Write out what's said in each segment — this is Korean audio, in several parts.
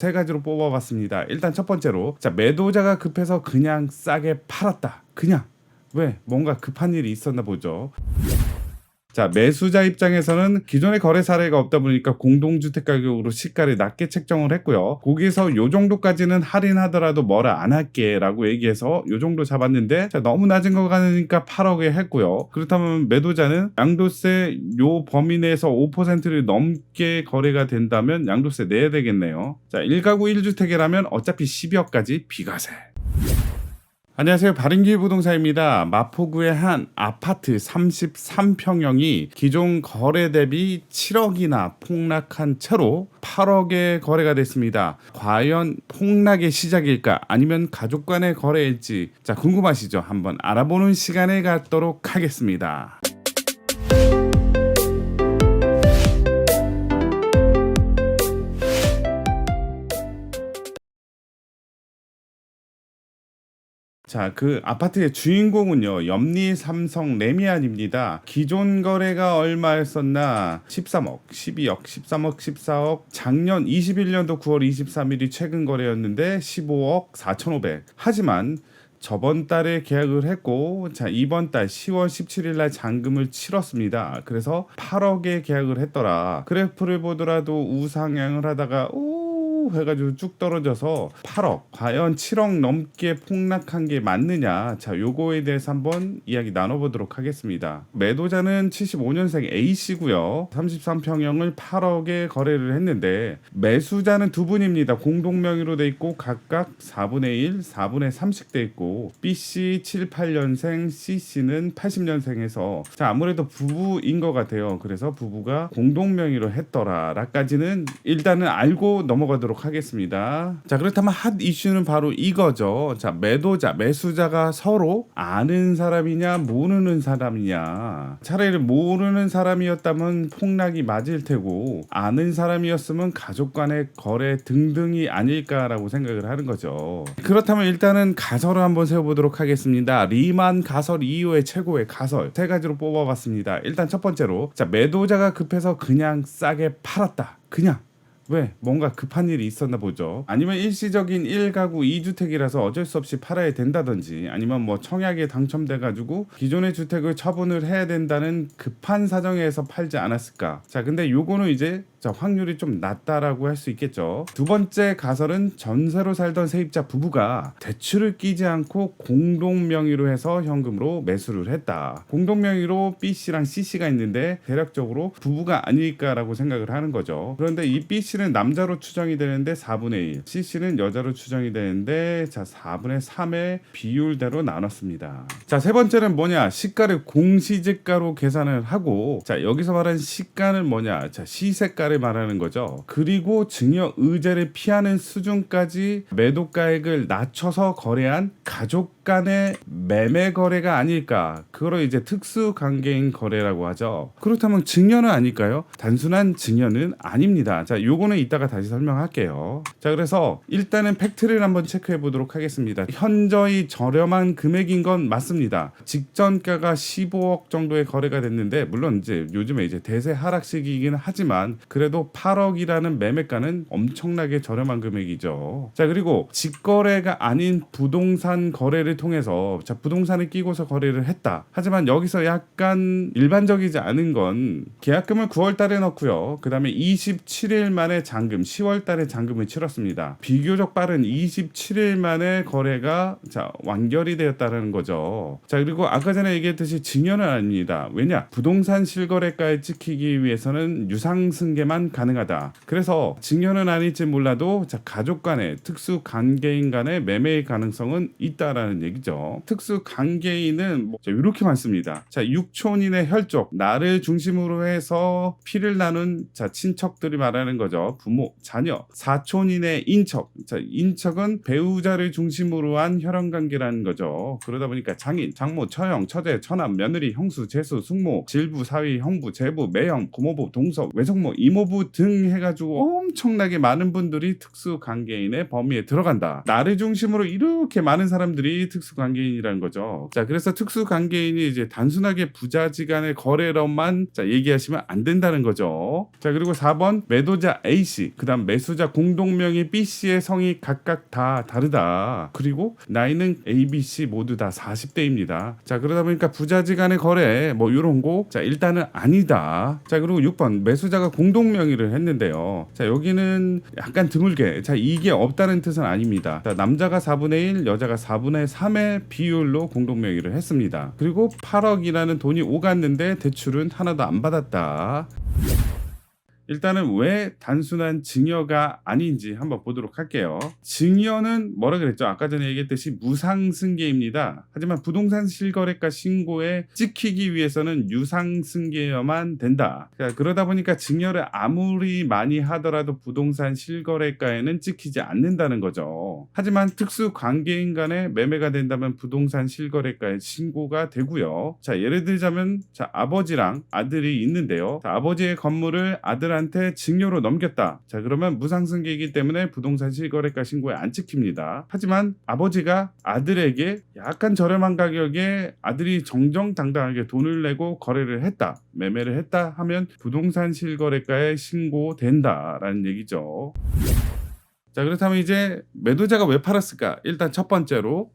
세 가지로 뽑아봤습니다. 일단 첫 번째로 자 매도자가 급해서 그냥 싸게 팔았다. 그냥 왜 뭔가 급한 일이 있었나 보죠. 자 매수자 입장에서는 기존의 거래 사례가 없다 보니까 공동주택 가격으로 시가를 낮게 책정을 했고요. 거기서 요 정도까지는 할인하더라도 뭐라 안 할게라고 얘기해서 요 정도 잡았는데 자, 너무 낮은 거 가니까 8억에 했고요. 그렇다면 매도자는 양도세 요 범위 내에서 5%를 넘게 거래가 된다면 양도세 내야 되겠네요. 자 1가구 1주택이라면 어차피 12억까지 비과세. 안녕하세요. 바른길 부동산입니다. 마포구의 한 아파트 33평형이 기존 거래 대비 7억이나 폭락한 채로 8억에 거래가 됐습니다. 과연 폭락의 시작일까? 아니면 가족 간의 거래일지? 자, 궁금하시죠? 한번 알아보는 시간을 갖도록 하겠습니다. 자, 그 아파트의 주인공은요, 염리 삼성 레미안입니다. 기존 거래가 얼마였었나? 13억, 12억, 13억, 14억. 작년 21년도 9월 23일이 최근 거래였는데 15억 4,500. 하지만 저번 달에 계약을 했고 자 이번 달 10월 17일 날 잔금을 치렀습니다. 그래서 8억에 계약을 했더라. 그래프를 보더라도 우상향을 하다가 오 해가지고 쭉 떨어져서 8억 과연 7억 넘게 폭락한 게 맞느냐. 자 요거에 대해서 한번 이야기 나눠보도록 하겠습니다. 매도자는 75년생 A씨고요. 33평형을 8억에 거래를 했는데 매수자는 두 분입니다. 공동 명의로 돼 있고 각각 4분의 1 4분의 3씩 돼 있고 B씨 78년생 C씨는 80년생에서 자 아무래도 부부인 것 같아요. 그래서 부부가 공동 명의로 했더라라까지는 일단은 알고 넘어가도록 하겠습니다. 자 그렇다면 핫 이슈는 바로 이거죠. 자 매도자 매수자가 서로 아는 사람이냐 모르는 사람이냐. 차라리 모르는 사람이었다면 폭락이 맞을 테고 아는 사람이었으면 가족 간의 거래 등등이 아닐까라고 생각을 하는 거죠. 그렇다면 일단은 가설을 한번 세워보도록 하겠습니다. 리만 가설 이후의 최고의 가설 세 가지로 뽑아봤습니다. 일단 첫 번째로 자 매도자가 급해서 그냥 싸게 팔았다. 그냥 왜 뭔가 급한 일이 있었나 보죠. 아니면 일시적인 1가구 2주택이라서 어쩔 수 없이 팔아야 된다든지 아니면 뭐 청약에 당첨돼 가지고 기존의 주택을 처분을 해야 된다는 급한 사정에서 팔지 않았을까. 자, 근데 요거는 이제 자, 확률이 좀 낮다라고 할 수 있겠죠. 두 번째 가설은 전세로 살던 세입자 부부가 대출을 끼지 않고 공동 명의로 해서 현금으로 매수를 했다. 공동 명의로 B 씨랑 C 씨가 있는데 대략적으로 부부가 아닐까라고 생각을 하는 거죠. 그런데 이 B 씨는 남자로 추정이 되는데 4분의 1, C 씨는 여자로 추정이 되는데 자 4분의 3의 비율대로 나눴습니다. 자 세 번째는 뭐냐? 시가를 공시지가로 계산을 하고 자 여기서 말하는 시가는 뭐냐? 자 시세가 가를 말하는 거죠. 그리고 증여 의제를 피하는 수준까지 매도가액을 낮춰서 거래한 가족 간의 매매 거래가 아닐까. 그거를 이제 특수 관계인 거래라고 하죠. 그렇다면 증여는 아닐까요? 단순한 증여는 아닙니다. 자, 요거는 이따가 다시 설명할게요. 자, 그래서 일단은 팩트를 한번 체크해 보도록 하겠습니다. 현저히 저렴한 금액인 건 맞습니다. 직전가가 15억 정도의 거래가 됐는데 물론 이제 요즘에 이제 대세 하락 시기이긴 하지만 그래도 8억이라는 매매가는 엄청나게 저렴한 금액이죠. 자, 그리고 직거래가 아닌 부동산 거래를 통해서 자, 부동산을 끼고서 거래를 했다. 하지만 여기서 약간 일반적이지 않은 건 계약금을 9월 달에 넣고요. 그다음에 27일 만에 잔금, 10월 달에 잔금을 치렀습니다. 비교적 빠른 27일 만에 거래가 자, 완결이 되었다는 거죠. 자, 그리고 아까 전에 얘기했듯이 증여는 아닙니다. 왜냐? 부동산 실거래가에 찍히기 위해서는 유상승계만 가능하다. 그래서 증여는 아닐지 몰라도 자, 가족 간의 특수 관계인 간의 매매의 가능성은 있다라는 얘기 죠. 특수 관계인은 뭐 이렇게 많습니다. 자, 육촌인의 혈족, 나를 중심으로 해서 피를 나눈 자, 친척들이 말하는 거죠. 부모, 자녀, 사촌인의 인척. 자, 인척은 배우자를 중심으로 한 혈연 관계라는 거죠. 그러다 보니까 장인, 장모, 처형, 처제, 처남, 며느리, 형수, 제수, 숙모, 질부, 사위, 형부, 제부, 매형, 고모부, 동서, 외숙모, 이모부 등 해가지고 엄청나게 많은 분들이 특수 관계인의 범위에 들어간다. 나를 중심으로 이렇게 많은 사람들이 특수관계인이라는 거죠. 자, 그래서 특수관계인이 이제 단순하게 부자지간의 거래로만 자, 얘기하시면 안 된다는 거죠. 자, 그리고 4번 매도자 A 씨, 그다음 매수자 공동명의 B 씨의 성이 각각 다 다르다. 그리고 나이는 A, B, C 모두 다 40대입니다. 자, 그러다 보니까 부자지간의 거래 뭐 이런 거, 자 일단은 아니다. 자, 그리고 6번 매수자가 공동명의를 했는데요. 자, 여기는 약간 드물게, 자 이게 없다는 뜻은 아닙니다. 자, 남자가 4분의 1, 여자가 4분의 3의 비율로 공동명의를 했습니다. 그리고 8억이라는 돈이 오갔는데 대출은 하나도 안 받았다. 일단은 왜 단순한 증여가 아닌지 한번 보도록 할게요. 증여는 뭐라 그랬죠? 아까 전에 얘기했듯이 무상승계입니다. 하지만 부동산 실거래가 신고에 찍히기 위해서는 유상승계여만 된다. 자, 그러다 보니까 증여를 아무리 많이 하더라도 부동산 실거래가에는 찍히지 않는다는 거죠. 하지만 특수 관계인 간에 매매가 된다면 부동산 실거래가에 신고가 되고요. 자, 예를 들자면 자, 아버지랑 아들이 있는데요. 자, 아버지의 건물을 아들 한테 증여로 넘겼다. 자, 그러면 무상승계이기 때문에 부동산 실거래가 신고에 안 찍힙니다. 하지만 아버지가 아들에게 약간 저렴한 가격에 아들이 정정당당하게 돈을 내고 거래를 했다. 매매를 했다 하면 부동산 실거래가에 신고된다라는 얘기죠. 자, 그렇다면 이제 매도자가 왜 팔았을까? 일단 첫 번째로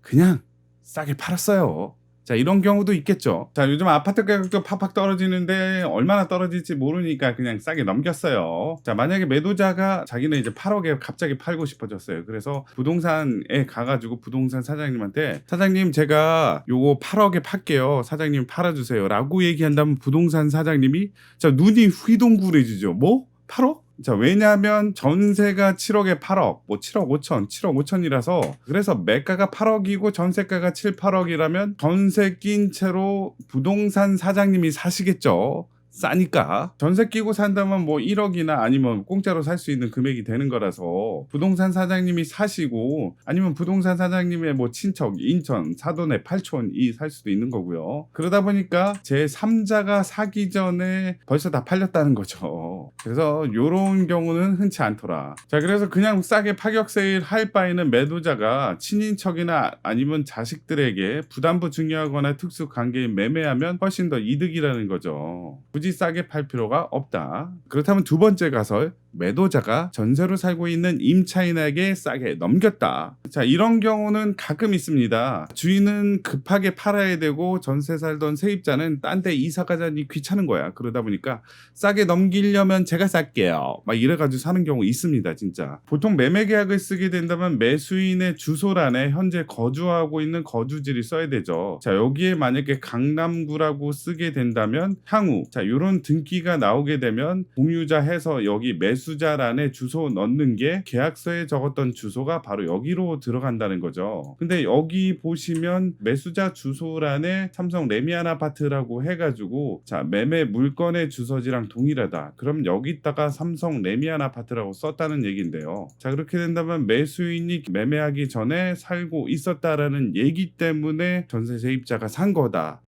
그냥 싸게 팔았어요. 자, 이런 경우도 있겠죠. 자, 요즘 아파트 가격도 팍팍 떨어지는데 얼마나 떨어질지 모르니까 그냥 싸게 넘겼어요. 자, 만약에 매도자가 자기는 이제 8억에 갑자기 팔고 싶어졌어요. 그래서 부동산에 가가지고 부동산 사장님한테 사장님 제가 요거 8억에 팔게요. 사장님 팔아주세요. 라고 얘기한다면 부동산 사장님이 자, 눈이 휘둥그레지죠. 뭐? 8억? 자, 왜냐하면 전세가 7억에 8억, 뭐 7억 5천, 7억 5천이라서 그래서 매가가 8억이고 전세가가 7, 8억이라면 전세 낀 채로 부동산 사장님이 사시겠죠. 싸니까. 전세 끼고 산다면 뭐 1억이나 아니면 공짜로 살 수 있는 금액이 되는 거라서 부동산 사장님이 사시고 아니면 부동산 사장님의 뭐 친척 인천 사돈의 팔촌이 살 수도 있는 거고요. 그러다 보니까 제 3자가 사기 전에 벌써 다 팔렸다는 거죠. 그래서 요런 경우는 흔치 않더라. 자 그래서 그냥 싸게 파격 세일 할 바에는 매도자가 친인척이나 아니면 자식들에게 부담부 증여하거나 특수 관계인 매매하면 훨씬 더 이득이라는 거죠. 굳이 싸게 팔 필요가 없다. 그렇다면 두 번째 가설 매도자가 전세로 살고 있는 임차인에게 싸게 넘겼다. 자, 이런 경우는 가끔 있습니다. 주인은 급하게 팔아야 되고 전세 살던 세입자는 딴 데 이사 가자니 귀찮은 거야. 그러다 보니까 싸게 넘기려면 제가 쌀게요. 막 이래가지고 사는 경우 있습니다, 진짜. 보통 매매 계약을 쓰게 된다면 매수인의 주소란에 현재 거주하고 있는 거주지를 써야 되죠. 자, 여기에 만약에 강남구라고 쓰게 된다면 향후 자, 요런 등기가 나오게 되면 공유자 해서 여기 매수 자란에 주소 넣는 게 계약서에 적었던 주소가 바로 여기로 들어간다는 거죠. 근데 여기 보시면 매수자 주소란에 삼성 레미안 아파트라고 해가지고 자 매매 물건의 주소지랑 동일하다. 그럼 여기다가 삼성 레미안 아파트라고 썼다는 얘기인데요. 자 그렇게 된다면 매수인이 매매하기 전에 살고 있었다라는 얘기 때문에 전세 세입자가 산 거다.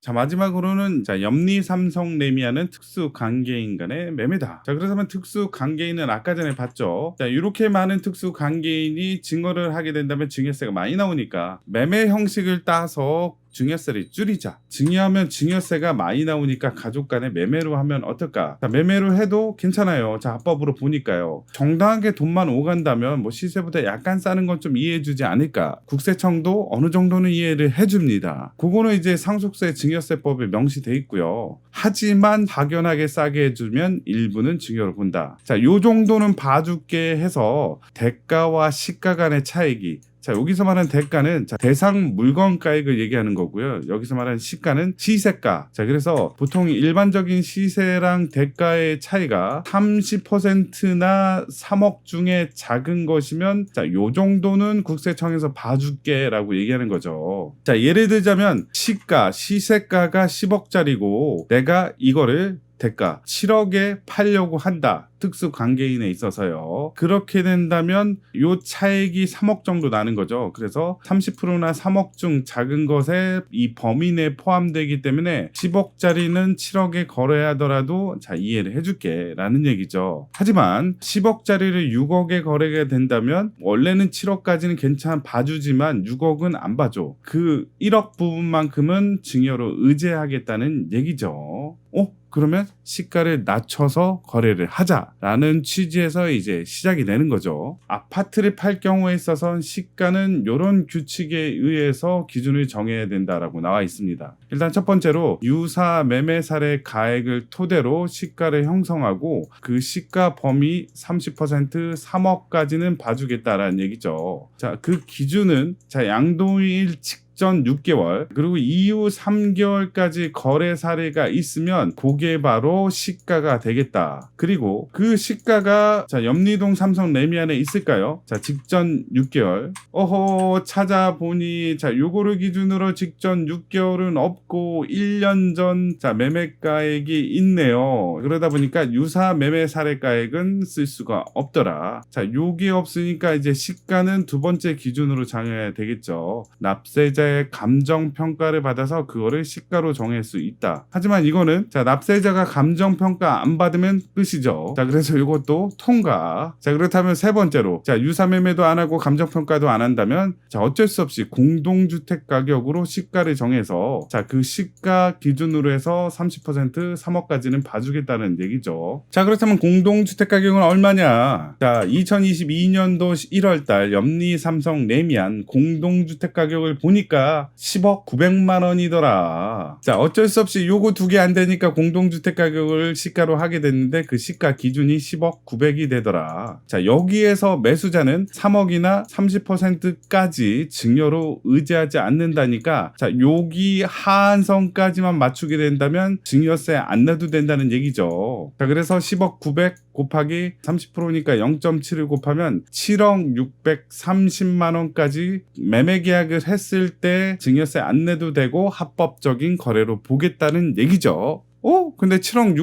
자 마지막으로는 자 염리 삼성 레미아는 특수 관계인 간의 매매다. 자 그렇다면 특수 관계인은 아까 전에 봤죠. 자 이렇게 많은 특수 관계인이 증거를 하게 된다면 증여세가 많이 나오니까 매매 형식을 따서 증여세를 줄이자. 증여하면 증여세가 많이 나오니까 가족 간에 매매로 하면 어떨까? 자, 매매로 해도 괜찮아요. 자, 합법으로 보니까요. 정당하게 돈만 오간다면 뭐 시세보다 약간 싸는 건 좀 이해해 주지 않을까? 국세청도 어느 정도는 이해를 해 줍니다. 그거는 이제 상속세 증여세법에 명시돼 있고요. 하지만 확연하게 싸게 해 주면 일부는 증여를 본다. 자, 요 정도는 봐줄게 해서 대가와 시가 간의 차익이 자 여기서 말하는 대가는 자, 대상 물건 가액을 얘기하는 거고요. 여기서 말하는 시가는 시세가. 자 그래서 보통 일반적인 시세랑 대가의 차이가 30%나 3억 중에 작은 것이면 자요 정도는 국세청에서 봐줄게라고 얘기하는 거죠. 자 예를 들자면 시가 시세가가 10억짜리고 내가 이거를 대가 7억에 팔려고 한다. 특수 관계인에 있어서요. 그렇게 된다면 요 차액이 3억 정도 나는 거죠. 그래서 30%나 3억 중 작은 것에 이 범위 내에 포함되기 때문에 10억짜리는 7억에 거래하더라도 자 이해를 해줄게 라는 얘기죠. 하지만 10억짜리를 6억에 거래가 된다면 원래는 7억까지는 괜찮아 봐주지만 6억은 안 봐줘. 그 1억 부분만큼은 증여로 의제하겠다는 얘기죠. 어? 그러면 시가를 낮춰서 거래를 하자라는 취지에서 이제 시작이 되는 거죠. 아파트를 팔 경우에 있어서는 시가는 이런 규칙에 의해서 기준을 정해야 된다라고 나와 있습니다. 일단 첫 번째로 유사 매매 사례 가액을 토대로 시가를 형성하고 그 시가 범위 30% 3억까지는 봐주겠다라는 얘기죠. 자, 그 기준은 자 양도일 직전 6개월 그리고 이후 3개월까지 거래 사례가 있으면 그게 바로 시가가 되겠다. 그리고 그 시가가 자 염리동 삼성 레미안에 있을까요? 자 직전 6개월. 어허 찾아보니 자 요거를 기준으로 직전 6개월은 없고 1년 전 자 매매가액이 있네요. 그러다 보니까 유사 매매 사례가액은 쓸 수가 없더라. 자 요게 없으니까 이제 시가는 두 번째 기준으로 정해야 되겠죠. 납세자 납세자의 감정 평가를 받아서 그거를 시가로 정할 수 있다. 하지만 이거는 자 납세자가 감정 평가 안 받으면 끝이죠. 자 그래서 이것도 통과. 자 그렇다면 세 번째로 자 유사 매매도 안 하고 감정 평가도 안 한다면 자 어쩔 수 없이 공동주택 가격으로 시가를 정해서 자 그 시가 기준으로 해서 30% 3억까지는 봐주겠다는 얘기죠. 자 그렇다면 공동주택 가격은 얼마냐? 자 2022년도 1월달 염리 삼성 레미안 공동주택 가격을 보니까 10억 900만 원이더라. 자, 어쩔 수 없이 요거 두 개 안 되니까 공동주택 가격을 시가로 하게 됐는데 그 시가 기준이 10억 900이 되더라. 자, 여기에서 매수자는 3억이나 30%까지 증여로 의지하지 않는다니까 자, 여기 하한선까지만 맞추게 된다면 증여세 안 내도 된다는 얘기죠. 자, 그래서 10억 900 곱하기 30%니까 0.7을 곱하면 7억 630만 원까지 매매 계약을 했을 때 증여세 안 내도 되고 합법적인 거래로 보겠다는 얘기죠. 어? 근데 7억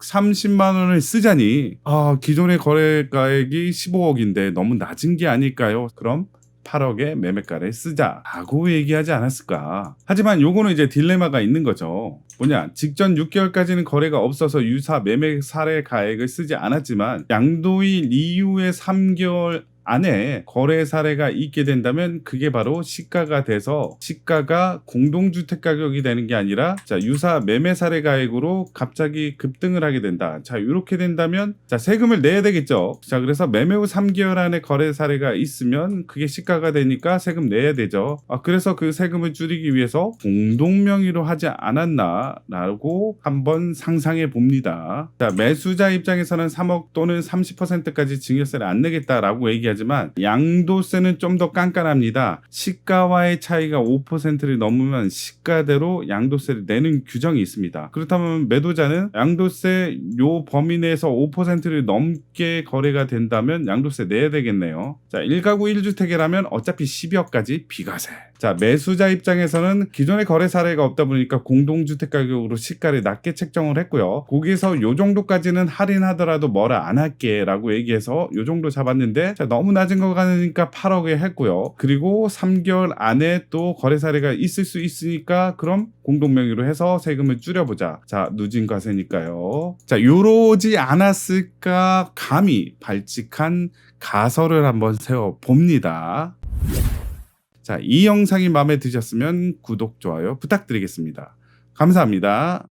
630만 원을 쓰자니 아, 기존의 거래가액이 15억인데 너무 낮은 게 아닐까요? 그럼 8억의 매매가를 쓰자라고 얘기하지 않았을까. 하지만 요거는 이제 딜레마가 있는 거죠. 뭐냐, 직전 6개월까지는 거래가 없어서 유사 매매 사례 가액을 쓰지 않았지만 양도일 이후에 3개월 안에 거래 사례가 있게 된다면 그게 바로 시가가 돼서 시가가 공동주택 가격이 되는 게 아니라 자 유사 매매 사례 가액으로 갑자기 급등을 하게 된다. 자 이렇게 된다면 자 세금을 내야 되겠죠. 자 그래서 매매 후 3개월 안에 거래 사례가 있으면 그게 시가가 되니까 세금 내야 되죠. 아 그래서 그 세금을 줄이기 위해서 공동 명의로 하지 않았나라고 한번 상상해 봅니다. 자 매수자 입장에서는 3억 또는 30%까지 증여세를 안 내겠다라고 얘기하지. 하지만 양도세는 좀 더 깐깐합니다. 시가와의 차이가 5%를 넘으면 시가대로 양도세를 내는 규정이 있습니다. 그렇다면 매도자는 양도세 요 범위 내에서 5%를 넘게 거래가 된다면 양도세 내야 되겠네요. 자, 1가구 1주택이라면 어차피 12억까지 비과세. 자, 매수자 입장에서는 기존의 거래 사례가 없다 보니까 공동주택 가격으로 시가를 낮게 책정을 했고요. 거기서 요 정도까지는 할인하더라도 뭐라 안 할게 라고 얘기해서 요 정도 잡았는데 자, 너무 낮은 거 가니까 8억에 했고요. 그리고 3개월 안에 또 거래 사례가 있을 수 있으니까 그럼 공동 명의로 해서 세금을 줄여보자. 자, 누진 과세니까요. 자, 요러지 않았을까 감히 발칙한 가설을 한번 세워 봅니다. 자, 이 영상이 마음에 드셨으면 구독, 좋아요 부탁드리겠습니다. 감사합니다.